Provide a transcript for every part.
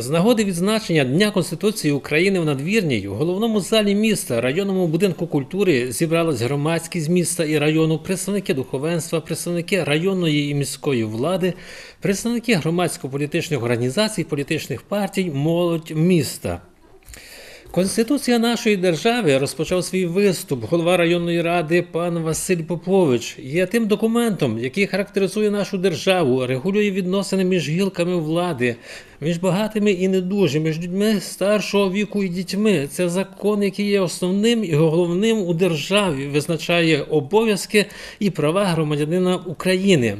З нагоди відзначення Дня Конституції України в надвірній у головному залі міста, районному будинку культури зібралась громадськість міста і району, представники духовенства, представники районної і міської влади, представники громадсько-політичних організацій, політичних партій, молодь міста. Конституція нашої держави розпочав свій виступ голова районної ради пан Василь Попович. Є тим документом, який характеризує нашу державу, регулює відносини між гілками влади, між багатими і недужими, між людьми старшого віку і дітьми. Це закон, який є основним і головним у державі, визначає обов'язки і права громадянина України.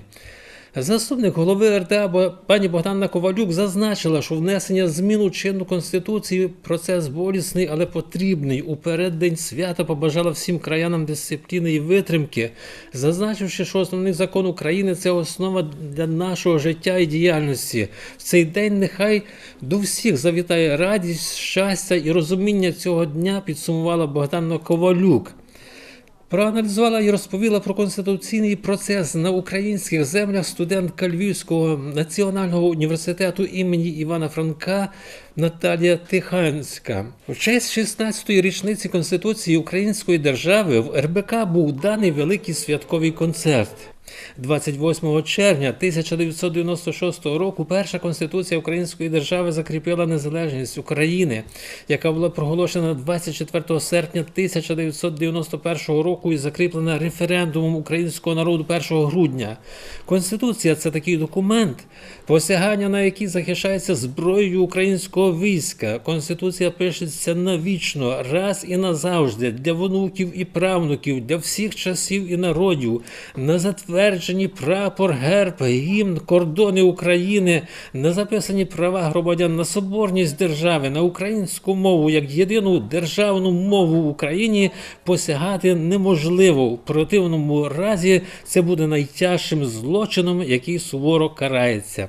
Заступник голови РДА пані Богдана Ковалюк зазначила, що внесення змін у чинну конституцію процес болісний, але потрібний. У переддень свята побажала всім краянам дисципліни і витримки, зазначивши, що основний закон України це основа для нашого життя і діяльності. В цей день нехай до всіх завітає радість, щастя і розуміння цього дня. Підсумувала Богдана Ковалюк. Проаналізувала і розповіла про конституційний процес на українських землях студентка Львівського національного університету імені Івана Франка Наталія Тиханська. В честь 16-ї річниці Конституції Української держави в РБК був даний великий святковий концерт. 28 червня 1996 року перша конституція Української держави закріпила незалежність України, яка була проголошена 24 серпня 1991 року і закріплена референдумом українського народу 1 грудня. Конституція це такий документ, посягання на який захищається зброєю українського війська. Конституція пишеться навічно, раз і назавжди, для внуків і правнуків, для всіх часів і народів, на затверджені прапор, герб, гімн, кордони України, не записані права громадян на соборність держави, на українську мову як єдину державну мову в Україні посягати неможливо. В противному разі це буде найтяжчим злочином, який суворо карається.